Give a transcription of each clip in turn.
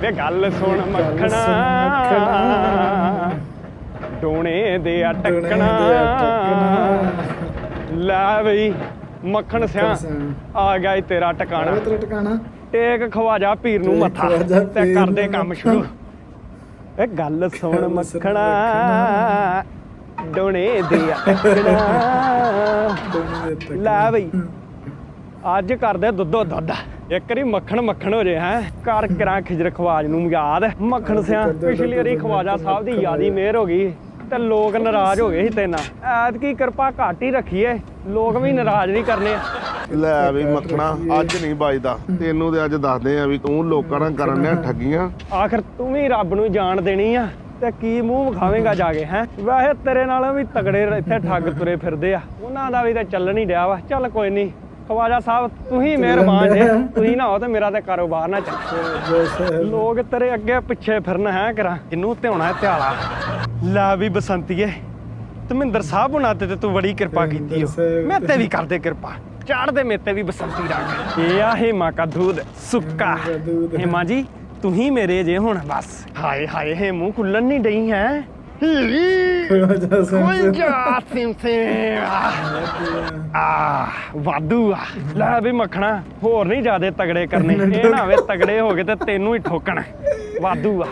ਵੇ ਗੱਲ ਸੁਣ ਮੱਖਣਾ। ਡੋਣੇ ਦੇ ਅਟਕਣਾ। ਲੈ ਬਈ ਮੱਖਣ ਸਿਆ ਆ ਗਿਆ ਈ ਤੇਰਾ ਟਿਕਾਣਾ। ਤੇਰਾ ਟਿਕਾਣਾ। ਟੇਕ ਖਵਾਜਾ ਪੀਰ ਨੂੰ ਮੱਥਾ ਤੇ ਕਰਦੇ ਕੰਮ। ਸ਼ੁਰੂ। ਏ ਗੱਲ ਸੁਣ ਮੱਖਣਾ। ਡੋਣੇ ਦੇ ਅਟਕਣਾ। ਲੈ ਬਈ ਅੱਜ ਕਰਦੇ ਦੁੱਧੋ ਦੁੱਧ। ਇੱਕ ਵਾਰੀ ਮੱਖਣ ਮੱਖਣ ਹੋ ਜੇ ਹੈ। ਕਰ ਕਰਾਂ ਖਿਜਰ ਖਵਾਜ ਨੂੰ ਯਾਦ। ਮੱਖਣ ਸਿਆ ਪਿਛਲੀ ਵਾਰੀ ਖਵਾਜਾ ਸਾਹਿਬ ਦੀ ਯਾਦੀ ਮਿਹਰ ਹੋ ਗਈ ਤੇ ਲੋਕ ਨਾਰਾਜ਼ ਹੋ ਗਏ ਸੀ ਤੇਨਾਂ। ਐਤਕੀ ਕਿਰਪਾ ਘੱਟ ਹੀ ਰੱਖੀਏ ਲੋਕ ਵੀ ਨਾਰਾਜ਼ ਨਹੀਂ ਕਰਨੇ। ਲੈ ਵੀ ਮੱਖਣਾ ਅੱਜ ਨਹੀਂ ਵੱਜਦਾ। ਤੈਨੂੰ ਤੇ ਅੱਜ ਦੱਸਦੇ ਆ ਵੀ ਤੂੰ ਲੋਕਾਂ ਨਾਲ ਕਰਨ ਡਿਆ ਠੱਗੀਆਂ। ਆਖਰ ਤੂੰ ਵੀ ਰੱਬ ਨੂੰ ਜਾਣ ਦੇਣੀ ਆ ਤੇ ਕੀ ਮੂੰਹ ਵਿਖਾਵੇਂਗਾ ਜਾ ਕੇ ਹੈ। ਵੈਸੇ ਤੇਰੇ ਨਾਲੋਂ ਵੀ ਤਗੜੇ ਇੱਥੇ ਠੱਗ ਤੁਰੇ ਫਿਰਦੇ ਆ। ਉਹਨਾਂ ਦਾ ਵੀ ਤਾਂ ਚੱਲਣ ਹੀ ਡਿਆ ਵਾ। ਚੱਲ ਕੋਈ ਨਹੀਂ। ਖਵਾਜਾ ਸਾਹਿਬ ਤੁਸੀਂ ਮਿਹਰਬਾਨ ਜੇ। ਤੁਸੀਂ ਨਾ ਹੋ ਤੇ ਮੇਰਾ ਤੇ ਕਾਰੋਬਾਰ ਨਾ ਚੱਲੇ ਲੋਕ ਤੇਰੇ ਅੱਗੇ ਪਿੱਛੇ ਫਿਰਨ ਹੈ ਕਰਾਂ। ਇਹਨੂੰ ਧਿਆਉਣਾ ਧਿਆਲਾ। ਲੈ ਵੀ ਬਸੰਤੀਏ ਧਰਮਿੰਦਰ ਸਾਹਿਬ ਹੁਣਾਂ ਤੇ ਤੇ ਤੂੰ ਬੜੀ ਕਿਰਪਾ ਕੀਤੀ ਹੋ। ਮੈਂ ਤੇ ਵੀ ਕਰਦੇ ਕਿਰਪਾ। ਚਾੜਦੇ ਮੇਤੇ ਵੀ ਬਸੰਤੀ ਰਾਗ। ਇਹ ਆ ਹੇਮਾ ਕਾ ਦੂਧ ਸੁੱਕਾ। ਹੇਮਾ ਜੀ ਤੁਸੀਂ ਮੇਰੇ ਜੇ ਹੁਣ ਬਸ। ਹਾਏ ਹਾਏ ਹੇਮੂ ਖੁੱਲਣ ਨਹੀਂ ਡਈ ਹੈ। ਆ ਵਾਧੂ ਆ ਲੈ ਵੀ ਮੱਖਣਾ ਹੋਰ ਨਹੀਂ ਜਿਆਦੇ ਤਗੜੇ ਕਰਨੇ। ਇਹ ਨਾ ਤਗੜੇ ਹੋ ਗਏ ਤੇ ਤੈਨੂੰ ਹੀ ਠੋਕਣ। ਵਾਧੂ ਆ।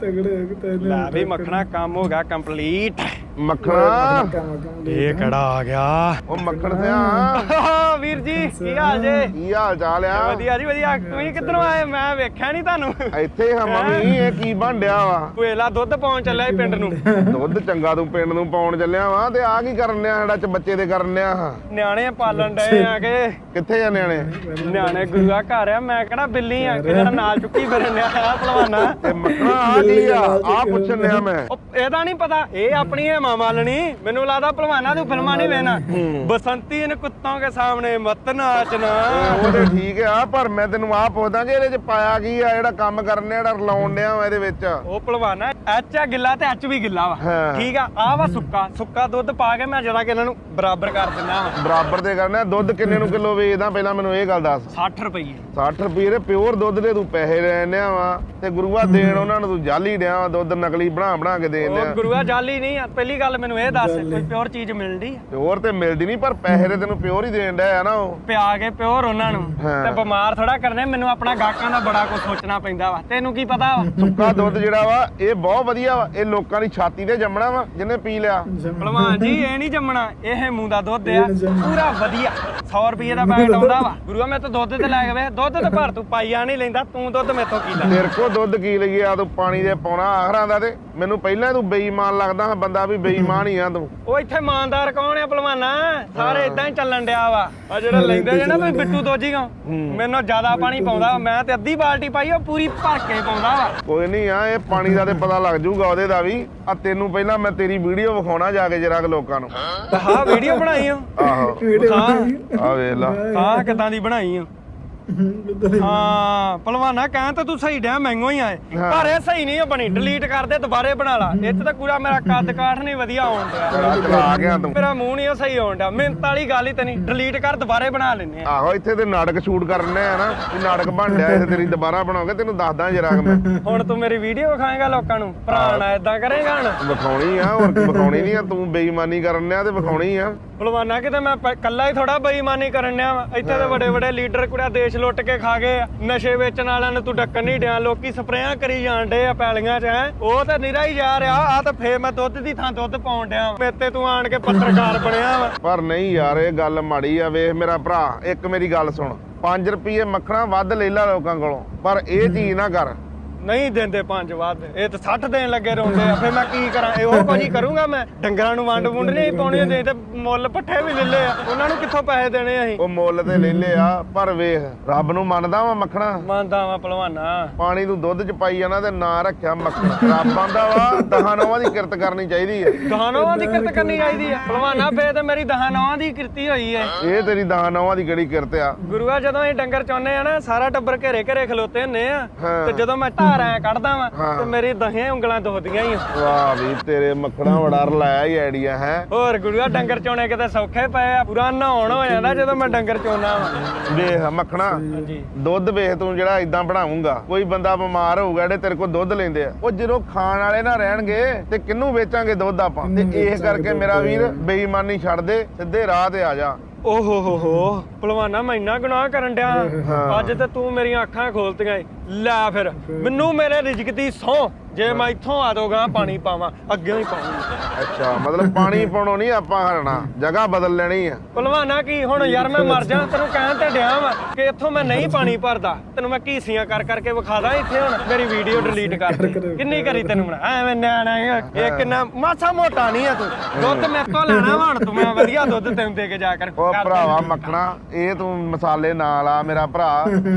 ਤਗੜੇ ਹੋ ਲੈ ਵੀ ਮੱਖਣਾ ਕੰਮ ਹੋ ਗਿਆ ਕੰਪਲੀਟ ਮੱਖਣਾ। ਇਹ ਕਿਹੜਾ ਆ ਗਿਆ? ਉਹ ਮੱਖਣ ਸਿਆ ਵੀਰ ਜੀ ਕੀ ਹਾਲ ਜੇ? ਕੀ ਹਾਲ ਚਾਲ ਆ? ਵਧੀਆ ਜੀ ਵਧੀਆ। ਤੁਸੀਂ ਕਿੱਧਰੋਂ ਆਏ? ਮੈਂ ਵੇਖਿਆ ਨਹੀਂ ਤੁਹਾਨੂੰ। ਇੱਥੇ ਹਾਂ ਮੰਮੀ ਇਹ ਕੀ ਬਣ ਡਿਆ ਵਾ? ਵੇਲਾ ਦੁੱਧ ਪਾਉਣ ਚੱਲਿਆ ਸੀ ਪਿੰਡ ਨੂੰ। ਦੁੱਧ ਚੰਗਾ ਤੂੰ ਪਿੰਡ ਨੂੰ ਪਾਉਣ ਚੱਲਿਆ ਵਾ ਤੇ ਆ ਕੀ ਕਰਨ ਡਿਆ ਸਾਡਾ ਚ ਬੱਚੇ ਦੇ ਕਰਨ ਡਿਆ ਹਾਂ? ਨਿਆਣੇ ਪਾਲਣ ਡਏ ਆ ਕੇ। ਕਿੱਥੇ ਆ ਨਿਆਣੇ? ਨਿਆਣੇ ਗੁਰੂਆ ਘਰ ਆ ਮੈਂ ਕਿਹੜਾ ਬਿੱਲੀ ਆ ਕਿ ਜਿਹੜਾ ਨਾਲ ਚੁੱਕੀ ਫਿਰਨ ਆ ਆਹ ਭਲਵਾਨਾ। ਤੇ ਮੱਖਣਾ ਆ ਕੀ ਆ? ਆ ਪੁੱਛਣ ਡਿਆ ਮੈਂ। ਉਹ ਇਹਦਾ ਨਹੀਂ ਪਤਾ ਇਹ ਆਪਣੀ ਹੈ ਮਾਂ ਮਾਲਣੀ। ਮੈਨੂੰ ਲੱਗਦਾ ਭਲਵਾਨਾ ਤੂੰ ਫਿਲਮਾਂ ਨਹੀਂ ਵੇਣਾ ਬਸੰਤੀ ਇਨ ਕੁੱਤੋਂ ਕੇ ਸਾਹਮਣੇ ਮਤ ਨਾਚਣਾ ਉਹ ਤੇ ਠੀਕ ਆ ਪਰ ਮੈਂ ਤੈਨੂੰ ਆ ਪੁੱਛਦਾ ਕਿ ਇਹਦੇ ਚ ਪਾਇਆ ਕੀ ਆ ਜਿਹੜਾ ਕੰਮ ਕਰਨ ਜਿਹੜਾ ਰਲਾਉਣ ਡਿਆ ਵਾ ਇਹਦੇ ਵਿੱਚ। ਉਹ ਭਲਵਾਨਾ ਐਚ ਆ ਗਿੱਲਾ ਤੇ ਐਚ ਵੀ ਗਿੱਲਾ ਵਾ। ਹਾਂ। ਠੀਕ ਆ ਆ ਵਾ ਸੁੱਕਾ। ਸੁੱਕਾ ਦੁੱਧ ਪਾ ਕੇ ਮੈਂ ਜਰਾ ਕਿ ਇਹਨਾਂ ਨੂੰ ਬਰਾਬਰ ਕਰ ਦਿੰਦਾ ਵਾ। ਬਰਾਬਰ ਦੇ ਕਰਨਾ ਦੁੱਧ ਕਿੰਨੇ ਨੂੰ ਕਿਲੋ ਵੇਚਦਾ? ਪਹਿਲਾਂ ਮੈਨੂੰ ਇਹ ਗੱਲ ਦੱਸ। 60 ਰੁਪਏ 60 ਰੁਪਏ ਦੇ ਪਿਓਰ ਦੁੱਧ ਦੇ ਤੂੰ ਪੈਸੇ ਲੈਣ ਆ ਵਾ। ਤੇ ਗੁਰੂਆ ਦੇਣ ਉਹਨਾਂ ਨੂੰ ਤੂੰ ਜਾਲੀ ਡਿਆ ਵਾ ਦੁੱਧ ਨਕਲੀ ਬਣਾ ਬਣਾ ਕੇ ਦੇਣ ਉਹ ਗੁਰੂਆ ਜਾਲੀ ਨਹੀਂ ਆ ਪਹਿਲੀ ਗੱਲ ਮੈਨੂੰ ਇਹ ਦੱਸ ਕੋਈ ਪਿਓਰ ਚੀਜ਼ ਮਿਲਦੀ ਆ ਪਿਓਰ ਤੇ ਮਿਲਦੀ ਨਹੀਂ ਪਰ ਪੈਸੇ ਤੇ ਤੈਨੂੰ ਪਿਓਰ ਹੀ ਦੇਣ ਡਿਆ ਆ ਨਾ ਉਹ। ਪਿਆ ਕੇ ਪਿਓਰ ਉਹਨਾਂ ਨੂੰ। ਤੇ ਬਿਮਾਰ ਥੋੜਾ ਕਰਨੇ ਮੈਨੂੰ ਆਪਣਾ ਗਾਹਕਾਂ ਦਾ ਬੜਾ ਕੁਝ ਸੋਚਣਾ ਪੈਂਦਾ ਵਾ। ਤੈਨੂੰ ਕੀ ਪਤਾ ਵਾ? ਸੁੱਕਾ ਦੁੱਧ ਜਿਹੜਾ ਵਾ ਇਹ ਬਹੁਤ ਵਧੀਆ ਵਾ। ਇਹ ਲੋਕਾਂ ਦੀ ਛਾਤੀ ਤੇ ਜੰਮਣਾ ਵਾ ਜਿਹਨੇ ਪੀ ਲਿਆ। ਭਲਵਾਨ ਜੀ ਇਹ ਨਹੀਂ ਜੰਮਣਾ। ਇਹ ਹੇਮੂ ਦਾ ਦੁੱਧ ਆ। ਪੂਰਾ ਵਧੀਆ। 100 ਰੁਪਏ ਦਾ ਪੈਕਟ ਆਉਂਦਾ ਵਾ। ਗੁਰੂਆ ਮੈਂ ਤਾਂ ਦੁੱਧ ਤੇ ਲੈ ਕੇ ਵੇ ਦੁੱਧ ਤੇ ਭਰ ਤੂੰ ਪਾਈਆ ਨਹੀਂ ਲੈਂਦਾ ਤੂੰ ਦੁੱਧ ਮੇਥੋਂ ਕੀ ਲੈ ਤੇਰੇ ਕੋ ਦੁੱਧ ਕੀ ਲਈਏ? ਆ ਤੂੰ ਪਾਣੀ ਦੇ ਪਾਉਣਾ ਆਖਰਾਂ ਦਾ ਤੇ। ਮੈਨੂੰ ਪਹਿਲਾਂ ਤੂੰ ਬੇਈਮਾਨ ਲੱਗਦਾ ਬੰਦਾ ਵੀ ਬੇਈਮਾਨ ਹੀ ਆ ਤੂੰ। ਉਹ ਇੱਥੇ ਇਮਾਨਦਾਰ ਕੌਣ ਆ ਭਲਵਾਨਾ ਸਾਰੇ ਇਦਾਂ ਹੀ ਚੱਲਣ ਡਿਆ ਵਾ। ਆ ਜਿਹੜਾ ਲੈਂਦੇ ਜੇ ਨਾ ਤੁਸੀਂ ਬਿੱਟੂ ਦੋਜੀ ਕੋ ਮੈਨੂੰ ਜ਼ਿਆਦਾ ਪਾਣੀ ਪਾਉਂਦਾ। ਮੈਂ ਤੇ ਅੱਧੀ ਬਾਲਟੀ ਪਾਈ ਉਹ ਪੂਰੀ ਭਰ ਕੇ ਪਾਉਂਦਾ ਵਾ। ਕੋਈ ਨਹੀਂ ਆ ਇਹ ਪਾਣੀ ਦਾ ਤੇ ਪਤਾ ਲੱਗ ਜਾਊਗਾ ਉਹਦੇ ਦਾ ਵੀ। ਆ ਤੈਨੂੰ ਪਹਿਲਾਂ ਮੈਂ ਤੇਰੀ ਵੀਡੀਓ ਵਿਖਾਉਣਾ ਜਾ ਕੇ ਜਰਾ ਲੋਕਾਂ ਨੂੰ। ਆਹ ਵੀਡੀਓ ਬਣਾਈ ਓ ਆਹੋ। ਹਾਂ। ਆ। ਵੇਖ ਲਾ। ਆਹ ਕਿਦਾਂ ਦੀ ਬਣਾਈ ਓ ਹਾਂ। ਭਲਵਾਨਾ ਕਹਿਣ ਤਾਂ ਤੂੰ ਸਹੀ ਡਿਆ ਮਹਿੰਗੋ ਹੀ ਆਏ ਹਾਂ। ਪਰ ਇਹ ਸਹੀ ਨਹੀਂ ਬਣੀ ਡਿਲੀਟ ਕਰ ਦੇ ਦੁਬਾਰੇ ਬਣਾ ਲਾ। ਇਹ 'ਚ ਤਾਂ ਪੂਰਾ ਮੇਰਾ ਕੱਦ ਕਾਠ ਨਹੀਂ ਵਧੀਆ ਆਉਣ ਡਿਆ। ਬੜਾ ਚਲਾ ਗਿਆ ਤੂੰ। ਮੇਰਾ ਮੂੰਹ ਨਹੀਂ ਉਹ ਸਹੀ ਆਉਣ ਡਿਆ। ਮਿਹਨਤ ਵਾਲੀ ਗੱਲ ਹੀ ਤੇ ਨਹੀਂ ਡਿਲੀਟ ਕਰ ਦੁਬਾਰੇ ਬਣਾ ਲੈਨੇ ਆ। ਆਹੋ ਇੱਥੇ ਤੇ ਨਾਟਕ ਸ਼ੂਟ ਕਰਨੇ ਆ ਨਾ ਵੀ ਨਾਟਕ ਬਣ ਡਿਆ ਇਹ ਤੇਰੀ ਦੁਬਾਰਾ ਬਣਾਓਗੇ ਤੈਨੂੰ ਦੱਸਦਾ ਜਰਾ ਮੈਂ। ਹੁਣ ਤੂੰ ਮੇਰੀ ਵੀਡੀਓ ਵਿਖਾਏਗਾ ਲੋਕਾਂ ਨੂੰ। ਭਰਾ ਨਾ ਇਦਾਂ ਕਰੇਗਾ ਹਣ। ਵਿਖਾਉਣੀ ਆ ਹੋਰ ਵਿਖਾਉਣੀ ਨਹੀਂ ਆ ਤੂੰ ਬੇਈਮਾਨੀ ਕਰਨ ਡਿਆ ਤੇ ਵਿਖਾਉਣੀ ਆ। ਭਲਵਾਨਾ ਕਿਤੇ ਮੈਂ ਪ- ਕੱਲਾ ਹੀ ਥੋੜਾ ਬੇਈਮਾਨੀ ਕਰਨ ਡਿਆ ਵਾਂ। ਇੱਥੇ ਤੇ ਵੱਡੇ ਵੱਡੇ ਲੀਡਰ ਕੁੜਿਆ ਦੇਸ਼ ਲੁੱਟ ਕੇ ਖਾ ਗਏ ਆ। ਨਸ਼ੇ ਵੇਚਣ ਵਾਲਿਆਂ ਨੂੰ ਤੂੰ ਡੱਕਣ ਨਹੀਂ ਡਿਆ, ਲੋਕੀ ਸਪਰੇਆਂ ਕਰੀ ਜਾਣ ਡੇ ਆ ਪੈਲੀਆਂ 'ਚ, ਹੈ। ਉਹ ਤਾਂ ਨਿਰਾ ਹੀ ਜਾ ਰਿਹਾ ਆ ਤਾਂ ਫੇਰ ਮੈਂ ਦੁੱਧ ਦੀ ਥਾਂ ਦੁੱਧ ਪਾਉਣ ਡਿਆ ਵਾਂ। ਮੇਰੇ ਤੇ ਤੂੰ ਆਣ ਕੇ ਪੱਤਰਕਾਰ ਬਣਿਆ ਵਾ। ਪਰ ਨਹੀਂ ਯਾਰ, ਇਹ ਗੱਲ ਮਾੜੀ ਆ, ਵੇਖ ਮੇਰਾ ਭਰਾ, ਇੱਕ ਮੇਰੀ ਗੱਲ ਸੁਣ। 5 ਰੁਪਏ ਮੱਖਣਾ ਵੱਧ ਲੈ ਲਾ ਲੋਕਾਂ ਕੋਲੋਂ, ਪਰ ਇਹ ਚੀਜ਼ ਨਾ ਕਰ। ਨਹੀਂ ਦਿੰਦੇ ਪੰਜ ਵੱਧ ਇਹ ਤਾਂ 60 ਦੇਣ ਲੱਗੇ ਰੋਂਦੇ ਆ। ਫੇਰ ਮੈਂ ਕੀ ਕਰਾਂ? ਇਹੋ ਕੁਝ ਹੀ ਕਰੂੰਗਾ ਮੈਂ? ਡੰਗਰਾਂ ਨੂੰ ਵੰਡ ਵੁੰਡ ਨਹੀਂ ਪਾਉਣੀ ਦੇ ਤੇ ਮੁੱਲ ਪੱਠੇ ਵੀ ਲੈ ਲਏ ਆ। ਉਹਨਾਂ ਨੂੰ ਕਿੱਥੋਂ ਪੈਸੇ ਦੇਣੇ ਅਸੀਂ? ਉਹ ਮੁੱਲ ਤੇ ਲੈ ਲਿਆ ਪਰ ਵੇਖ ਰੱਬ ਨੂੰ ਮੰਨਦਾ ਵਾ ਮੱਖਣਾ। ਮੰਨਦਾ ਵਾਂ ਭਲਵਾਨਾ। ਪਾਣੀ ਨੂੰ ਦੁੱਧ ਚ ਪਾਈ ਜਾਣਾ ਤੇ ਨਾਂ ਰੱਖਿਆ ਮੱਖਣਾ। ਰੱਬ ਆਂਦਾ ਵਾ ਦਹਾਂ ਨੌਵਾਂ ਦੀ ਕਿਰਤ ਕਰਨੀ ਚਾਹੀਦੀ ਹੈ ਦਹਾਨੋਂ ਦੀ ਕਿਰਤ ਕਰਨੀ ਚਾਹੀਦੀ ਆ। ਭਲਵਾਨਾ ਫੇਰ ਤੇ ਮੇਰੀ ਦਹਾਨੋਂ ਦੀ ਕਿਰਤੀ ਹੋਈ ਐ। ਇਹ ਤੇਰੀ ਦਹਾਂ ਨੌਵਾਂ ਦੀ ਕਿਹੜੀ ਕਿਰਤ ਆ? ਗੁਰੂਆ ਜਦੋਂ ਇਹ ਡੰਗਰ ਚੋਨੇ ਆ ਨਾ ਸਾਰਾ ਟੱਬਰ ਘੇਰੇ ਘੇਰੇ ਖਲੋਤੇ ਹੁੰਨੇ ਆ। ਹਾਂ। ਤੇ ਜਦੋਂ ਮੈਂ ਧਾਰ ਐ ਕੱਢਦਾ ਵਾਂ ਹਾਂ। ਤੇ ਮੇਰੀ ਦਹੀਆਂ ਉਂਗਲਾਂ ਦੁਖਦੀਆਂ ਹੀ ਆ। ਵਾਹ ਵੀ ਤੇਰੇ ਮੱਖਣਾ ਬੜਾ ਰਲਾਇਆ ਹੀ ਆਈਡੀਆ ਹੈ। ਹੋਰ ਗੁਰੂਆ ਡੰਗਰ ਚੋਣੇ ਕਿਤੇ ਸੌਖੇ ਪਏ ਆ? ਪੂਰਾ ਨਹਾਉਣ ਹੋ ਜਾਂਦਾ ਜਦੋਂ ਮੈਂ ਡੰਗਰ ਚੋਣਾ ਵਾਂ। ਵੇਖ ਮੱਖਣਾ ਹਾਂਜੀ। ਦੁੱਧ ਵੇਖ ਤੂੰ ਜਿਹੜਾ ਇਦਾਂ ਬਣਾਉਂਗਾ ਕੋਈ ਬੰਦਾ ਬਿਮਾਰ ਹੋਊਗਾ ਜਿਹੜੇ ਤੇਰੇ ਕੋਲ ਦੁੱਧ ਲੈਂਦੇ ਆ। ਉਹ ਜਦੋਂ ਖਾਣ ਵਾਲੇ ਨਾ ਰਹਿਣਗੇ ਤੇ ਕਿੰਨੂੰ ਵੇਚਾਂਗੇ ਦੁੱਧ ਆਪਾਂ? ਤੇ ਇਹ ਕਰਕੇ ਮੇਰਾ ਵੀਰ ਬੇਈਮਾਨੀ ਛੱਡ ਦੇ ਸਿੱਧੇ ਰਾਹ ਤੇ ਆ ਜਾ। ਓਹੋ ਹੋ ਹੋ ਭਲਵਾਨਾ ਮੈਂ ਇੰਨਾ ਗੁਨਾਹ ਕਰਨ ਡਿਆ। ਹਾਂ। ਅੱਜ ਤੇ ਤੂੰ ਮੇਰੀਆਂ ਅੱਖਾਂ ਖੋਲਤੀਆਂ ਈ। ਲੈ ਫਿਰ ਮੈਨੂੰ ਮੇਰੇ ਰਿਜਕ ਦੀ ਸੌ ਜੇ ਮੈਂ ਇੱਥੋਂ ਆ ਦੋਗਾ ਪਾਣੀ ਪਾਵਾਂ ਅੱਗੇ ਹੀ ਪਾਵਾਂ ਅੱਛਾ ਮਤਲਬ ਪਾਣੀ ਪਾਉਣੋਂ ਨਹੀਂ ਆਪਾਂ ਹਰਣਾ ਜਗ੍ਹਾ ਬਦਲ ਲੈਣੀ ਆ। ਭਲਵਾਨਾ ਕੀ ਹੁਣ ਯਾਰ ਮੈਂ ਮਰ ਜਾ ਤੈਨੂੰ ਕਹਿਣ ਤੇ ਡਿਆ ਵਾਂ ਕਿ ਇੱਥੋਂ ਮੈਂ ਨਹੀਂ ਪਾਣੀ ਭਰਦਾ ਤੈਨੂੰ ਮੈਂ ਘੀਸੀਆਂ ਕਰ ਕਰਕੇ ਵਿਖਾ ਦਾਂ ਇੱਥੇ ਹੁਣ ਮੇਰੀ ਵੀਡੀਓ ਡਿਲੀਟ ਕਰ ਦੇ ਕਿੰਨੀ ਕਰੀ ਤੈਨੂੰ ਬਣਾ ਐਵੇਂ ਨਿਆਣਾ ਇਹ ਇਹ ਕਿੰਨਾ ਮਾਸਾ ਮੋਟਾ ਨਹੀਂ ਆ ਤੂੰ। ਦੁੱਧ ਮੇਰੇ ਤੋਂ ਲੈਣਾ ਵਾ ਹੁਣ ਤੂੰ ਮੈਂ ਵਧੀਆ ਦੁੱਧ ਤੈਨੂੰ ਦੇ ਕੇ ਜਾ ਕਰ। ਉਹ ਕਰ ਦੇ। ਭਰਾਵਾ ਮੱਖਣਾ ਇਹ ਤੂੰ ਮਸਾਲੇ ਨਾਲ ਆ ਮੇਰਾ ਭਰਾ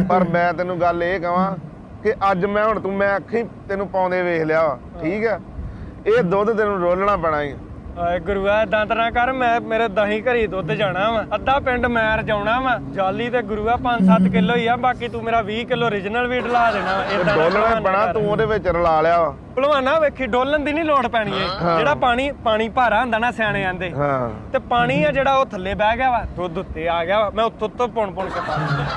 ਪਰ ਮੈਂ ਤੈਨੂੰ ਗੱਲ ਇਹ ਕਹਾਂ ਕਿ ਅੱਜ ਮੈਂ ਹੁਣ ਤੂੰ ਮੈਂ ਅੱਖੀ ਤੈਨੂੰ ਪਾਉਂਦੇ ਵੇਖ ਲਿਆ ਵਾ, ਠੀਕ ਆ ਇਹ ਦੁੱਧ ਤੈਨੂੰ ਰੋਲਣਾ ਪੈਣਾ ਈ ਆਏ ਗੁਰੂਆ ਦੰਦ ਨਾ ਕਰ ਮੈਂ ਮੇਰੇ ਦਹੀਂ ਘਰੀ ਦੁੱਧ ਜਾਣਾ ਵਾ ਅੱਧਾ ਪਿੰਡ ਮੈਂ ਰਜਾਉਣਾ ਵਾ ਜਾਲੀ ਤੇ ਗੁਰੂਆ 5-7 ਕਿਲੋ ਹੀ ਆ ਬਾਕੀ ਤੂੰ ਮੇਰਾ 20 ਕਿਲੋ origignal ਵੀ ਢਲਾ ਦੇਣਾ ਵਾ। ਏਦਾਂ ਨਾ ਡੋਲਣਾ ਭਲਵਾਨਾ ਪੈਣਾ ਕਰ। ਤੂੰ ਉਹਦੇ ਵਿੱਚ ਰਲਾ ਲਿਆ ਵਾ ਭਲਵਾਨਾ ਵੇਖੀ ਡੋਲਣ ਦੀ ਨਹੀਂ ਲੋੜ ਪੈਣੀ ਏ। ਜਿਹੜਾ ਪਾਣੀ ਪਾਣੀ ਭਾਰਾ ਹੁੰਦਾ ਨਾ ਸਿਆਣੇ ਆਂਦੇ। ਹਾਂ। ਤੇ ਪਾਣੀ ਆ ਜਿਹੜਾ ਉਹ ਥੱਲੇ ਬਹਿ ਗਿਆ ਵਾ ਦੁੱਧ ਉੱਤੇ ਆ ਗਿਆ ਵਾ। ਮੈਂ ਉੱਤੋਂ ਉੱਤੋਂ ਪੁਣ ਪੁਣ ਕੇ ਪਾ।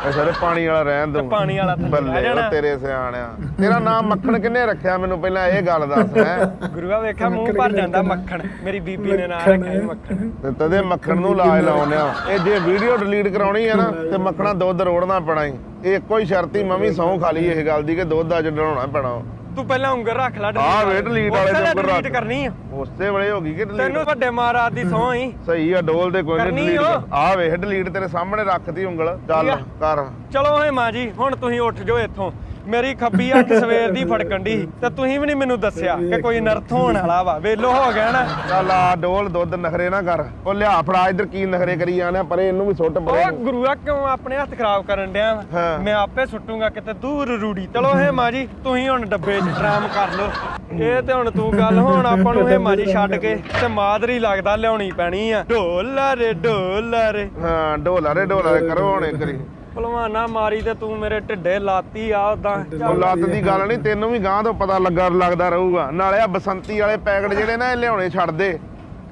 ਅੱਛਾ ਤੇ ਪਾਣੀ ਵਾਲਾ ਰਹਿਣ ਦੂੰ। ਪਾਣੀ ਵਾਲਾ ਥੱਲੇ ਆ ਬੱਲੇ ਉਹ ਜਾਣਾ। ਤੇਰੇ ਸਿਆਣਿਆ। ਤੇਰਾ ਨਾਮ ਮੱਖਣ ਕਿੰਨੇ ਰੱਖਿਆ ਮੈਨੂੰ ਪਹਿਲਾਂ ਇਹ ਗੱਲ ਦੱਸ ਹੈ? ਗੁਰੂਆ ਵੇਖਿਆ ਮੂੰਹ ਭਰ ਜਾਂਦਾ ਮੱਖਣ। ਮੇਰੀ ਬੀਬੀ ਨੇ ਨਾਂ ਰੱਖਿਆ ਸੀ ਮੱਖਣ। ਤੇ ਤਦੇ ਮੱਖਣ ਨੂੰ ਲਾਜ ਲਾਉਨੇ ਆ। ਇਹ ਜੇ ਵੀਡੀਓ ਡਿਲੀਟ ਕਰਾਉਣੀ ਹੈ ਨਾ ਤੇ ਮੱਖਣਾ ਦੁੱਧ ਰੋੜਨਾ ਪੈਣਾ ਈ। ਇਹ ਇੱਕੋ ਹੀ ਸ਼ਰਤ ਹੀ ਮੈਂ ਵੀ ਸਹੁੰ ਖਾ ਲਈ ਇਹ ਗੱਲ ਦੀ ਕਿ ਦੁੱਧ ਅੱਜ ਡਰਾਉਣਾ ਪੈਣਾ ਤੂੰ ਪਹਿਲਾਂ ਉਂਗਲ ਰੱਖ ਲੈ ਆਹ ਵੇ delete ਵਾਲੇ ਦੇ ਉੱਪਰ ਰੱਖ। delete ਕਰਨੀ ਆ। ਉਸੇ ਵੇਲੇ ਹੋ ਗਈ ਕਿ ਡਿਲੀਟ ਤੈਨੂੰ ਵੱਡੇ ਮਹਾਰਾਜ ਦੀ ਸਹੁੰ ਹੀ ਸਹੀ ਆ ਡੋਲ ਦੇ ਕੋਈ ਕਰਨੀ ਨਹੀਂ ਓ। ਡਿਲੀਟ ਆ ਵੇਖ ਡਿਲੀਟ ਤੇਰੇ ਸਾਹਮਣੇ ਰੱਖਤੀ ਉਂਗਲ। ਚੱਲ ਕਰ। ਚਲੋ ਹੇ ਮਾਂ ਜੀ ਹੁਣ ਤੁਸੀਂ ਉੱਠ ਜਾਓ ਇੱਥੋਂ। ਮੇਰੀ ਖੱਬੀ ਅੱਖ ਸਵੇਰ ਦੀ ਫੜਕਣ ਦੀ ਤੇ ਤੁਸੀਂ ਵੀ ਨਹੀਂ ਮੈਨੂੰ ਦੱਸਿਆ ਕਿ ਕੋਈ ਨਰਥ ਹੋਣ ਵਾਲਾ ਵਾ। ਵੇਲੋ ਹੋ ਗਿਆ ਨਾ। ਚੱਲ ਆ ਡੋਲ ਦੁੱਧ ਨਖਰੇ ਨਾ ਕਰ। ਉਹ ਲਿਆ ਫੜਾ ਇੱਧਰ ਕੀ ਨਖਰੇ ਕਰੀ ਜਾਂਦੇ ਪਰੇ ਇਹਨੂੰ ਵੀ ਸੁੱਟ ਪਰੇ। ਉਹ ਗੁਰੂਆ ਕਿਉਂ ਆਪਣੇ ਹੱਥ ਖਰਾਬ ਕਰਨ ਡਿਆ। ਮੈਂ ਆਪੇ ਸੁੱਟੂਗਾ ਕਿਤੇ ਦੂਰ ਰੂੜੀ। ਚਲੋ ਹੇ ਮਾਂ ਜੀ ਤੁਸੀਂ ਹੁਣ ਡੱਬੇ 'ਚ ਡਰਾਮ ਕਰ ਲਓ। ਇਹ ਤੇ ਹੁਣ ਤੂੰ ਗੱਲ ਹੁਣ ਆਪਾਂ ਨੂੰ ਹੇ ਮਾਂ ਜੀ ਛੱਡ ਕੇ ਤੇ ਮਾਦਰੀ ਲੱਗਦਾ ਲਿਆਉਣੀ ਪੈਣੀ ਆ। ਢੋਲਾ ਰੇ ਢੋਲਾ ਰੇ ਹਾਂ ਢੋਲਾ ਰੇ ਢੋਲਾ ਰੇ ਕਰੋ ਹੁਣ ਕਰੀ ਭਲਵਾਨਾ ਮਾਰੀ ਤੇ ਤੂੰ ਮੇਰੇ ਢਿੱਡੇ ਲਾਤੀ ਆ ਉਦਾਂ ਉਹ ਲੱਤ ਦੀ ਗੱਲ ਨਹੀਂ ਤੈਨੂੰ ਵੀ ਗਾਂ ਤੋਂ ਪਤਾ ਲੱਗਾ ਲੱਗਦਾ ਰਹੂਗਾ। ਨਾਲੇ ਆ ਬਸੰਤੀ ਵਾਲੇ ਪੈਕਟ ਜਿਹੜੇ ਨਾ ਇਹ ਲਿਆਉਣੇ ਛੱਡ ਦੇ।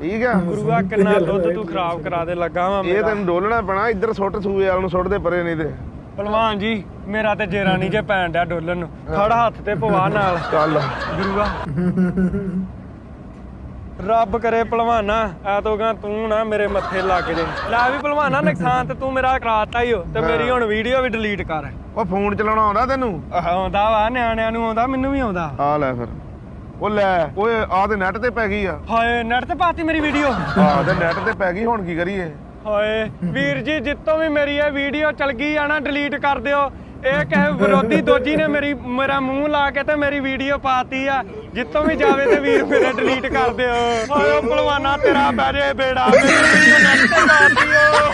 ਠੀਕ ਆ? ਗੁਰੂਆ ਕਿੰਨਾ ਦੁੱਧ ਤੂੰ ਖਰਾਬ ਕਰਾ ਦੇ ਲੱਗਾ ਵਾ ਇਹ ਤੈਨੂੰ ਡੋਲਣਾ ਪੈਣਾ ਇੱਧਰ ਸੁੱਟ ਸੂਏ ਵਾਲ ਨੂੰ ਸੁੱਟ ਦੇ ਪਰੇ ਨਹੀਂ ਤੇ। ਭਲਵਾਨ ਜੀ ਮੇਰਾ ਤੇ ਜੇਰਾ ਨਹੀਂ ਜੇ ਪੈਣ ਡਿਆ ਡੋਲਣ ਨੂੰ। ਖੜ ਹੱਥ ਤੇ ਪਵਾ ਨਾਲ। ਚੱਲ। ਗੁਰੂਆ ਰੱਬ ਕਰੇ ਭਲਵਾਨਾ ਐ ਤੋਗਾ ਤੂੰ ਨਾ ਮੇਰੇ ਮੱਥੇ ਲੱਗ ਜੇ ਲੈ ਵੀ ਭਲਵਾਨਾ ਨੁਕਸਾਨ ਤੇ ਤੂੰ ਮੇਰਾ ਕਰਾਤਾ ਹੀ ਹੋ ਤੇ ਮੇਰੀ ਹੁਣ ਵੀਡੀਓ ਵੀ ਡਿਲੀਟ ਕਰ। ਉਹ ਫੋਨ ਚਲਾਉਣਾ ਆਉਂਦਾ ਤੈਨੂੰ? ਆਉਂਦਾ ਵਾ ਨਿਆਣਿਆਂ ਨੂੰ ਆਉਂਦਾ ਮੈਨੂੰ ਵੀ ਆਉਂਦਾ। ਆ ਲੈ ਫਿਰ। ਉਹ ਲੈ ਓਏ ਆ ਤੇ ਨੈਟ ਤੇ ਪੈ ਗਈ ਆ। ਹਾਏ ਨੈਟ ਤੇ ਪਾਤੀ ਮੇਰੀ ਵੀਡੀਓ। ਆ ਤੇ ਨੈਟ ਤੇ ਪੈ ਗਈ ਹੁਣ ਕੀ ਕਰੀਏ? ਹਾਏ ਵੀਰ ਜੀ ਜਿੱਤੋਂ ਵੀ ਮੇਰੀ ਇਹ ਵੀਡੀਓ ਚਲ ਗਈ ਆ ਨਾ ਡਿਲੀਟ ਕਰ ਦਿਓ। ਇਹ ਕਿਸੇ ਵਿਰੋਧੀ ਦੋਜੀ ਨੇ ਮੇਰੀ, ਮੇਰਾ ਮੂੰਹ ਲਾ ਕੇ ਤੇ ਮੇਰੀ ਵੀਡੀਓ ਪਾਤੀ ਆ। ਜਿੱਤੋਂ ਵੀ ਜਾਵੇ ਤੇ ਵੀਰ ਮੇਰੇ ਡਿਲੀਟ ਕਰ ਦਿਓ। ਹਾਏ ਭਲਵਾਨਾ, ਤੇਰਾ ਬੈਰੇ ਬੇੜਾ। ਮੇਰੀ ਵੀਡੀਓ ਨੈਟ ਤੇ ਪਾਤੀ ਓ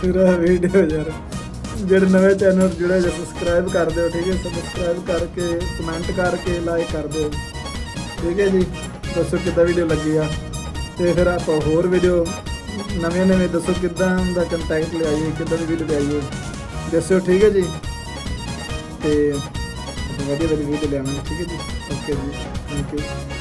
ਸਿਰਾ ਵੀਡੀਓ ਯਾਰ। ਜਿਹੜੇ ਨਵੇਂ ਚੈਨਲ ਜੁੜੇ ਜੇ ਸਬਸਕ੍ਰਾਈਬ ਕਰ ਦਿਓ, ਠੀਕ ਹੈ? ਸਬਸਕ੍ਰਾਈਬ ਕਰਕੇ ਕਮੈਂਟ ਕਰਕੇ ਲਾਈਕ ਕਰ ਦਿਓ। ਠੀਕ ਹੈ ਜੀ? ਦੱਸੋ ਕਿੱਦਾਂ ਵੀਡੀਓ ਲੱਗੀ ਆ? ਤੇ ਫਿਰ ਆਪਾਂ ਹੋਰ ਵੀਡੀਓ ਨਵੇਂ ਨਵੇਂ ਦੱਸੋ ਕਿੱਦਾਂ ਦਾ ਕੰਟੈਕਟ ਲਿਆਈਏ, ਕਿੱਦਾਂ ਦੀ ਵੀਡੀਓ ਲਿਆਈਏ। ਦੱਸਿਓ, ਠੀਕ ਹੈ ਜੀ? ਤੇ ਵਧੀਆ ਵਧੀਆ ਵੀਡੀਓ ਲਿਆਵਾਂਗੇ, ਠੀਕ ਹੈ ਜੀ? ਓਕੇ ਜੀ ਥੈਂਕ ਯੂ